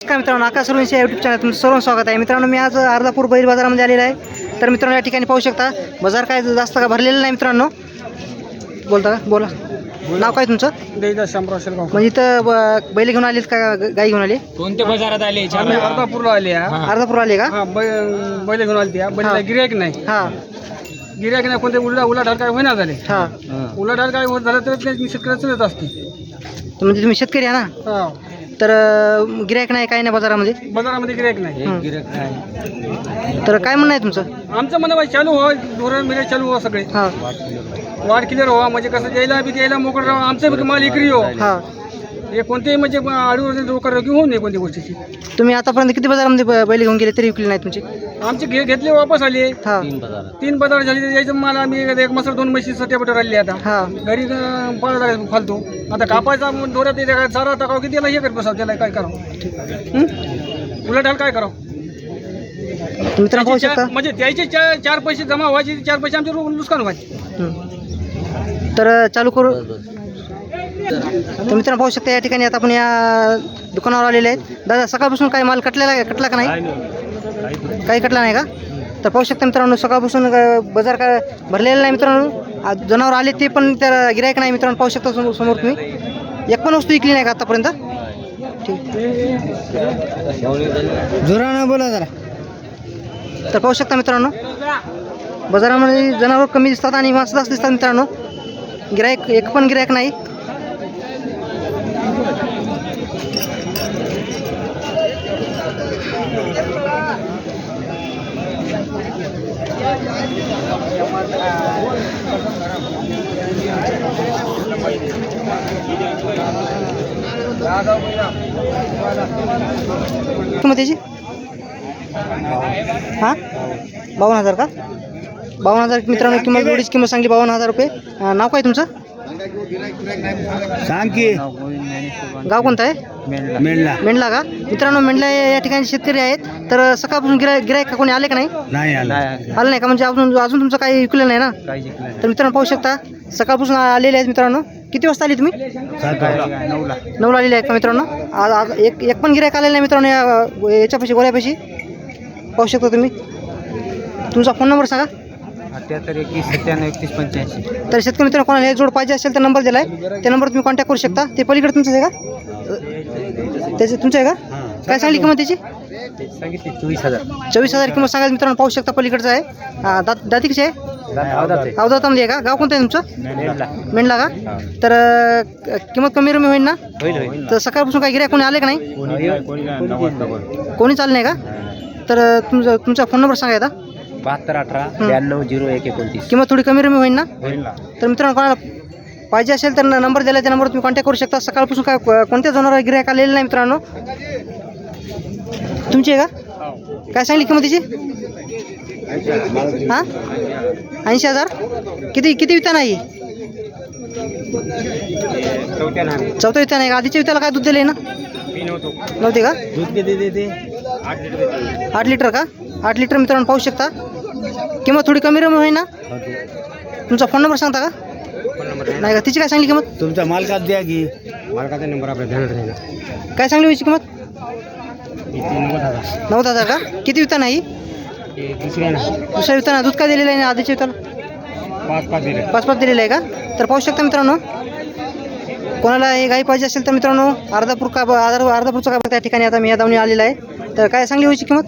नमस्कार मित्रांनो आकाश सुरवंशी या यूट्यूब चॅनल तुमचं सर्व स्वागत आहे. मित्रांनो मी आज अर्धापूर बैल बाजारामध्ये आलेला आहे. तर मित्रांनो या ठिकाणी पाहू शकता बाजार काय जास्त का भरलेलं नाही मित्रांनो. बोलता का? बोला. नाव काय तुमचं? शेलगाव म्हणजे इथं ब- बैल घेऊन आलीत का गाई घेऊन आली? कोणत्या बाजारात आले? आम्ही अर्धापूरला आले हा. अर्धापूर आले का? हा, बै- बैल घेऊन आली बैल हा. गिरायक नाही. हां. गिरायक नाही कोणते उलटा उलाढाल काय होईना झाले. हां. उलाढाल काय होत झालं तर ते शेतकऱ्याचं चलत असते. म्हणजे तुम्ही शेतकरी आहे ना? हा. तर गिरायक नाही काय नाही बाजारामध्ये? बाजारामध्ये गिरायक नाही. हं. तर काय म्हणणं आहे तुमचं? आमचं म्हणणं बाई चालू हो धोरण बिरे चालू हो सगळे. हां. वाढ क्लिअर व्हा म्हणजे कसं द्यायला बी द्यायला मोकळ राहा आमचं बी माल इकरी हो हां. हे कोणतेही म्हणजे आडूवर डोकर होऊ नये कोणत्या गोष्टीची. तुम्ही आतापर्यंत किती बाजारामध्ये ब- बैल घेऊन गेले तरी विकली नाही तुमची? आमचे घे घेतले वापस आले. हां. तीन बाजार. झाले तर यायचं मला आम्ही एक मसर दोन म्हशी सट्यापटर राहिली आता. हां. घरी अं, पाळा लागेल फालतू. आता कापायचा मग दोऱ्यात येते काय चारा टाकावं की त्याला हे करत बसावं? त्याला काय करावं? उलट काय करावं? तर मित्रांनो पाहू त्याचे शकता. चार- म्हणजे त्याचे चार चार पैसे जमा व्हायचे चार पैसे आमचे नुकसान व्हायचे. हं. तर चालू करू. तर मित्रांनो पाहू शकता या ठिकाणी आता आपण या दुकानावर आलेले आहेत. दादा सकाळपासून काय माल कटलेला आहे कटला का नाही? काही कटला नाही का? तर पाहू शकता मित्रांनो सकाळपासून बाजार काय भरलेला नाही मित्रांनो. जनावर आले ते पण त्या गिरायक नाही मित्रांनो पाहू शकता समोर समोर तुम्ही. एक पण वस्तू विकली नाही का आतापर्यंत? ठीक. जोरानं बोला जरा. तर पाहू शकता मित्रांनो बाजारामध्ये जनावर कमी दिसतात आणि माणसं दिसतात मित्रांनो. गिरायक एक पण गिरायक नाही. त्याची हां? बावन्न हजार का? बावन्न हजार मित्रांनो किंमत एवढीच किंमत सांगली बावन्न हजार रुपये. नाव काय तुमचं? सांग की. गाव कोणतं आहे? मेळला मेंढला. का? मित्रांनो मेंढला या या ठिकाणी शेतकरी आहेत. तर सकाळपासून गिराय गिरायक का कोणी आले का नाही? नाही आला. आलं. नाही का? म्हणजे अजून अजून तुमचं काही विकलं नाही ना? तर मित्रांनो पाहू शकता. सकाळपासून आलेले आहेत मित्रांनो. किती वाजता आली तुम्ही? नऊला. नऊला. आलेले आहेत का मित्रांनो? आज आज एक एक पण गिरायक आलेलं नाही मित्रांनो या याच्यापाशी गोळ्यापाशी पाहू शकता तुम्ही. तुमचा फोन नंबर सांगा. अठ्याहत्तर एकवीस सत्त्याण्णव एकतीस पंच्याऐंशी. तर शेतकरी मित्रांनो कोणाला हे जोड पाहिजे असेल तर नंबर दिला आहे त्या नंबर तुम्ही कॉन्टॅक्ट करू शकता. ते पलीकडे तुमचं आहे का? त्याचे तुमचं आहे का? काय सांगली किंमत त्याची? सांगितले चोवीस हजार. चोवीस हजार किंमत सांगायला मित्रांनो पाहू शकता पलीकडचं आहे. हा, दात आहे? अवधातामध्ये आहे. का? गाव कोणतं आहे तुमचं? मेंढला. का? तर अं, किंमत कमी रमी होईल ना तर सकाळपासून काय गिऱ्हाईक कोणी आले का नाही? कोणी चाललं नाही का? तर अं, तुमचं तुमचा फोन नंबर सांगा आता. बहात्तर अठरा ब्याण्णव झिरो एक एकोणतीस. किंमत थोडी कमी रमी होईल ना? होईल ना. तर मित्रांनो कोणाला पाहिजे असेल तर नंबर दिला त्या नंबरवर तुम्ही कॉन्टॅक्ट करू शकता. सकाळपासून काय कोणत्या जनावर गिऱ्हाईक आलेलं नाही मित्रांनो. तुमची आहे का? काय सांगली किंमत तिची? हां? ऐंशी हजार? किती किती विता नाही? चौथ्या विता नाही का आधीच्या वित्याला काय दूध दिले ना? नव्हतो का? दूध किती देते. आठ लिटर का? आठ लिटर मित्रांनो पाहू शकता. किंमत थोडी कमी रमी होईल ना तुमचा फोन नंबर सांगता का? नाही का? तिची काय सांगली किंमत? तुमचा मालकात द्या की. मालकाचा नंबर आपल्या ध्यानात राहील काय सांगली हिची किंमत? नव्वद हजार. का? किती विता नाही दुसऱ्या ना. दुसऱ्या विताना दूध काय दिलेलं आहे ना आधीच्या विताला पाच पाच दिले. पाच पाच दिलेलं आहे का? तर पाहू शकता मित्रांनो. कोणाला हे गाई पाहिजे असेल तर मित्रांनो अर्धापूर का अर्धा अर्धापूरचा का त्या ठिकाणी आता मी या दावणी आलेला आहे. तर काय सांगली व्हायची किंमत?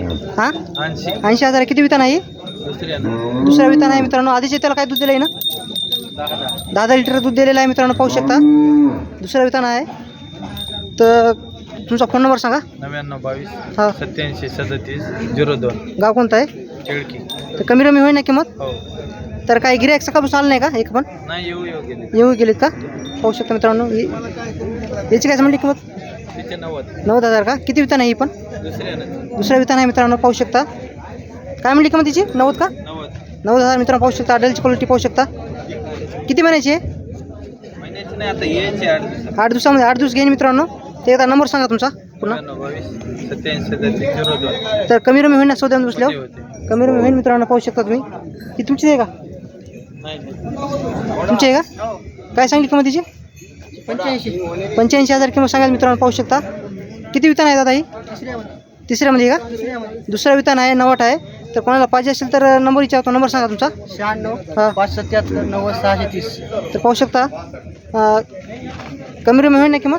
हां? ऐंशी. ऐंशी हजार. किती विता नाही? दुसऱ्या दुसऱ्या विता नाही मित्रांनो. आधीच्या त्याला काय दूध दिलं आहे ना? दहा दहा लिटर दूध दिलेलं आहे मित्रांनो पाहू शकता. दुसऱ्या विताना आहे तर तुमचा फोन नंबर सांगा. नव्याण्णव बावीस हा. सत्याऐंशी सदतीस झिरो दोन. गाव कोणतं आहे? चिळकी. तर कमी रमी होईल ना किंमत? हो. तर काही गिऱ्हाईक सकाळपासून आलं नाही का एक पण? नाही येऊ येऊ गेले. येऊ गेलीत का? पाहू शकता मित्रांनो. ही- याची काय म्हणली किंमत? तिचे नव्वद. नव्वद हजार का? किती वितान आहे ही पण? दुसऱ्या वितान आहे मित्रांनो पाहू शकता. काय म्हणली किंमत तिची? नव्वद का? नव्वद. हजार मित्रांनो पाहू शकता. अडलची क्वालिटी पाहू शकता. किती महिन्याची आहे? महिन्याची नाही आता यायचे आठ दिवसामध्ये आठ दिवस घेईन मित्रांनो. ते एकदा नंबर सांगा तुमचा. पुन्हा तर कमी रमी होईल ना? होते बसल्यावर कमी रमी होईल मित्रांनो पाहू शकता तुम्ही. ही तुमची आहे का? तुमची आहे का? काय सांगली किंमत तिची? पंच्याऐंशी. पंच्याऐंशी हजार किंमत सांगाल मित्रांनो पाहू शकता. किती वितान आहे दादा ही? तिसऱ्यामध्ये. का? दुसरा वितान आहे नवाट आहे. तर कोणाला पाहिजे असेल तर नंबर विचारतो. नंबर सांगा तुमचा. शहाण्णव हां. पाच सत्याहत्तर नव्वद सहाशे तीस. तर पाहू शकता. कमी रमी होईल ना किंमत?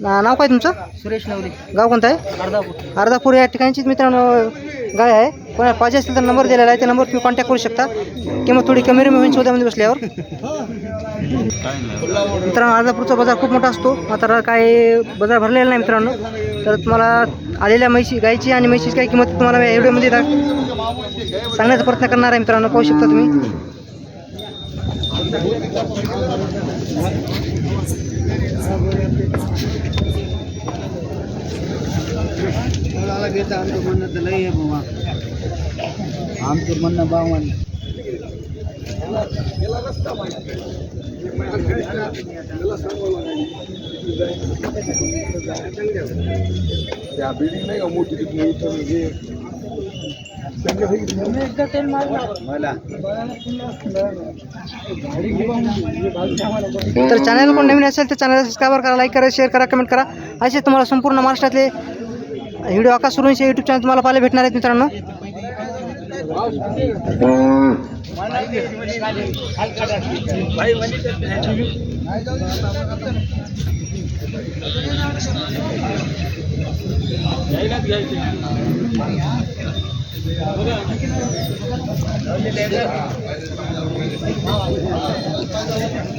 ना- नाव काय तुमचं? सुरेश नवरे. गाव कोणतं आहे? अर्धापूर. अर्धापूर. या ठिकाणचीच मित्रांनो गाय आहे. कोणाला पाहिजे असेल तर नंबर दिलेला आहे. त्या नंबर तुम्ही कॉन्टॅक्ट करू शकता. किंवा थोडी कमी रमी होईल शोधामध्ये बसल्यावर. मित्रांनो अर्धापूरचा बाजार खूप मोठा असतो. मात्र काय बाजार भरलेला नाही मित्रांनो. तर तुम्हाला आलेल्या म्हैशी गायची आणि म्हैशीची काय किंमत तुम्हाला या व्हिडिओमध्ये दाख- सांगण्याचा प्रयत्न करणार आहे मित्रांनो. पाहू शकता तुम्ही. आमचं म्हणणं बावन। तर चॅनल कोण नवीन असेल तर चॅनल सबस्क्राईब करा लाईक करा शेअर करा कमेंट करा. असे तुम्हाला संपूर्ण महाराष्ट्रातले व्हिडिओ आकाश सुरूंचे यूट्यूब चॅनल तुम्हाला पाहायला भेटणार आहेत मित्रांनो.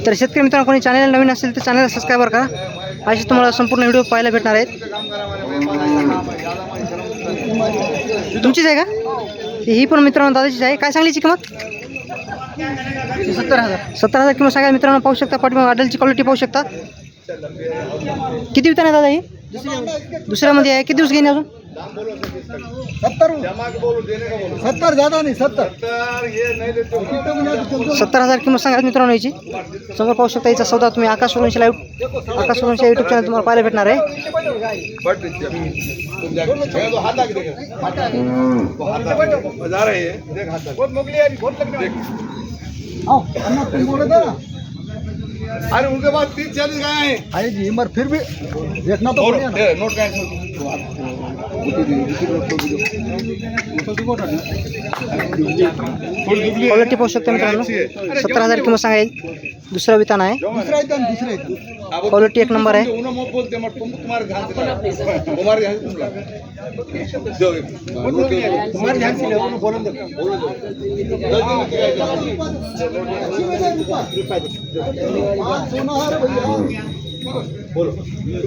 तर शेतकरी मित्रांनो कोणी चॅनल नवीन असेल तर चॅनल सबस्क्राईबर करा. असे तुम्हाला संपूर्ण व्हिडिओ पाहायला भेटणार आहेत. तुमचीच आहे का? ही पण मित्रांनो दादाचीच आहे. काय सांगलीची किंमत? सत्तर हजार. सत्तर हजार किंमत सांगा. मित्रांनो पाहू शकता पाठीमागे अडलची क्वालिटी पाहू शकता. किती वितान आहे दादा ही? दुसऱ्यामध्ये आहे. किती दिवस घेईन अजून? सत्तर सत्तर ज्यादा नाही सत्तर. सत्तर हजार किंमत सांगा मित्रांनो याची. समोर पाहू शकता याचा सौदा तुम्ही Akash live Akash YouTube channel तुम्हाला पाहायला भेटणार आहे. अरे उनके पास तीस चालीस गाय हैं. आहे जी. मर फिर भी. देखना तो नोट का क्वालिटी पाहू शकता मित्रांनो. सतरा हजार किंमत सांगायला दुसरा वितान आहे. क्वालिटी एक नंबर आहे. उन्होंने बोलो. दे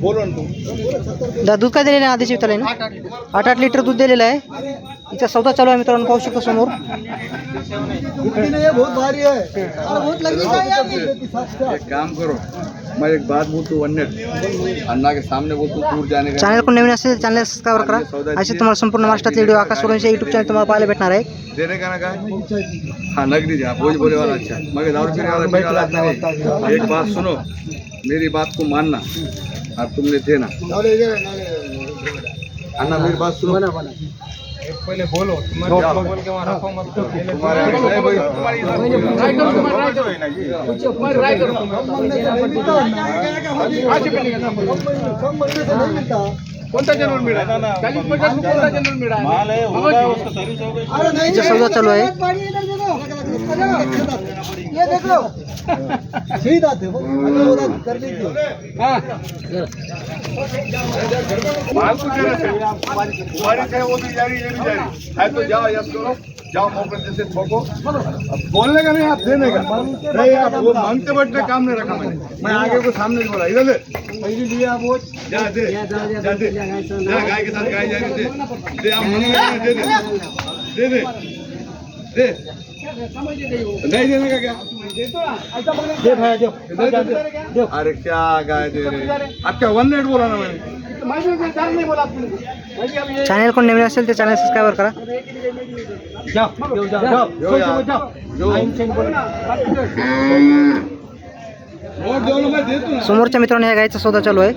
बोलो दूध काय दिलेलं आहे आधीच्या विताला ना? आठ आठ लिटर दूध दिलेलं आहे. हिचा सौदा चालू आहे मित्रांनो पाहू शकता समोर. इतनी नहीं है बहुत भारी है और बहुत लगी है एक काम करो. मैं एक बात बोलती वन मिनट अन्ना के सामने बोलती दूर जाने का चॅनल कोण नवीन असेल चॅनल सबस्क्राईब करा। असे तुम्हाला संपूर्ण महाराष्ट्रातले video Akash Survanshi YouTube channel तुम्हाला पाहायला भेटणार आहे. देने का ना का हाँ नग दीजिए आप वही बोले वाला अच्छा। मगर दारू पीने वाला पीने वाला अच्छा नहीं। एक बात सुनो मेरी बात को मानना और तुमने देना। अन्ना मेरी बात सुनो। पहले बोलो बोल के वहाँ रखो मत तुम्हारे नहीं भाई कोणता जनरल पचास कोणता सौदा चालू आहे. ये देख लो सीधा थे वो अनुमोदन कर लीजिए हाँ. माल कुछ है वो भी जारी ये भी जारी है तो जाओ यस करो जाओ मोबाइल जैसे ठोको बोलने का नहीं आप देने का नहीं आप वो मांगते बैठने काम नहीं रखा मैंने मैं आगे को सामने नहीं बोला इधर ले पहले लिया वो जा दे जा दे जा गाय के साथ गाय जाने दे दे आप मांगने का दे दे दे दे दे नहीं देने का क्या दे भाई दे दे दे, दे अरे क्या गाय दे रहे आप क्या वन मिनट बोला ना मैंने। नहीं बोला आपने। चॅनल कोण नवीन असेल ते चॅनल सबस्क्राईबर करा. समोरच्या मित्रांनो या गायचा सौदा चालू आहे.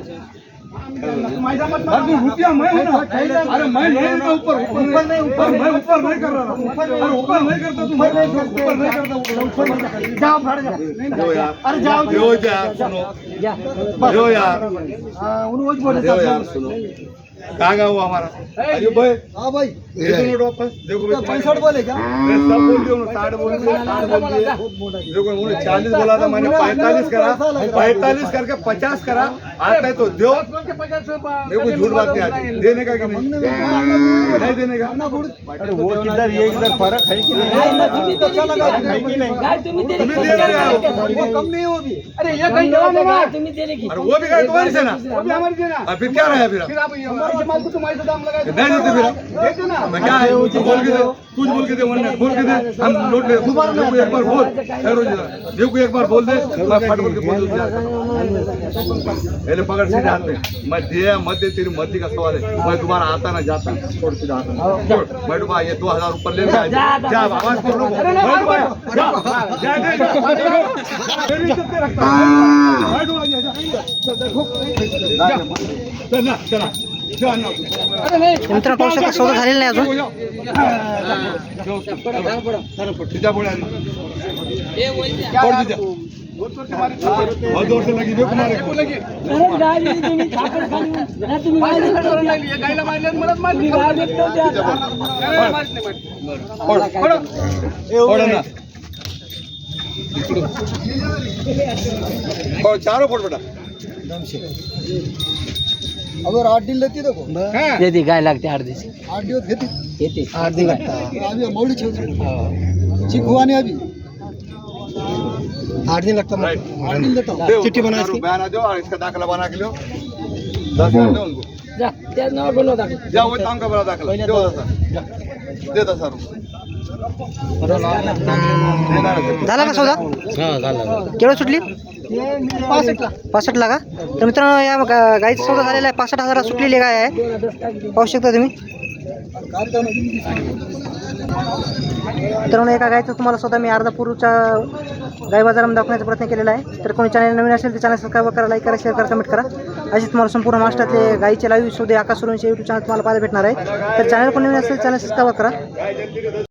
अरे मैं नहीं हूं ना ऊपर ऊपर नहीं ऊपर मैं ऊपर नहीं कर रहा हूं अरे ऊपर नहीं करता तुम ऊपर नहीं करता ऊपर नहीं करता जाओ भाड़ जाओ दो यार अरे जाओ दो यार सुनो दो यार उन वोज बोले दो यार सुनो कहाँ गया वो हमारा? अरे भाई। हां भाई। ये दोनों वापस देखो भाई पैंसठ बोले क्या? मैं सब बोल दिया उन्होंने साठ बोल दिया साठ बोल दिया देखो उन्होंने चालीस बोला था मैंने पैंतालीस करा। पैंतालीस करके पचास करा। आता है तो दो। मेरे को झूठ बात नहीं आती देने का कि नहीं? नहीं देने का। अरे वो किधर ये किधर फर्क है कि नहीं? तो क्या लगा है कि नहीं? तुम्हें दे रहे हो? वो कम नहीं होगी। अरे ये कहीं जवाब देगा अरे वो भी कहे तुम्हारी से ना। वो भी हमारी देना और फिर क्या रहा फिर फिर आप हमारे माल को तुम्हारे से दाम लगाए नहीं देते फिर देते ना मैं क्या है तू बोल के दे कुछ बोल के दे वन बोल के दे हम लौट ले दोबारा मेरे एक बार बोल ठहरो जरा मेरे को एक बार बोल दे मैं फट बोल के बोल दूँ पहले पकड़ सीधे हाथ में मैं दे मत दे तेरी मर्ज़ी का सवाल है मैं दोबारा आता ना जाता छोड़ सीधा आता छोड़ मैं डूबा ये दो हज़ार ऊपर ले ले जा आवाज़ कर लो जा जा दे इज़्ज़त पे रखता है मैं डूबा जा जा देखो चल ना चला जा ना पाहू शकता सौदा झालेला नाही अजून? हो, चारो फोट बेटा. अगर आठ दिन लेती देखो। येते गाय लागते आठ दिवस. आठ दिवस घेते? येते. आठ दिन लागतात अभी मौली छेव चिक हुआ नहीं अभी? आठ दिन लगता राइट आठ दिन लेता हूँ चिट्ठी बना इसकी बयान दो और इसका दाखिला बना के लो दस हजार दो उनको जा वो काम का बड़ा दाखिला? दो दस दे दस हजार देना है झाला का सौदा? केवढं सुटली? पासष्ट का? तर मित्रांनो या गाईचं सौदा झालेला आहे. पासष्ट हजारात सुटलेली गाय आहे. पाहू शकता तुम्ही? तर एका गायचं तुम्हाला स्वतः मी अर्धापूरच्या गाय बाजारामध्ये दाखवण्याचा प्रयत्न केलेला आहे. तर कोणी चॅनल नवीन असेल तर चॅनल सबस्क्राईब करा लाईक करा शेअर करा कमेंट करा. अशी तुम्हाला संपूर्ण महाराष्ट्रातले गाईचे लाईव्ह सौदे आकाश सुरूंचे यूट्यूब चॅनल तुम्हाला पाहायला भेटणार आहे. तर चॅनल कोणी नवीन असेल चॅनल सबस्क्राईब करा.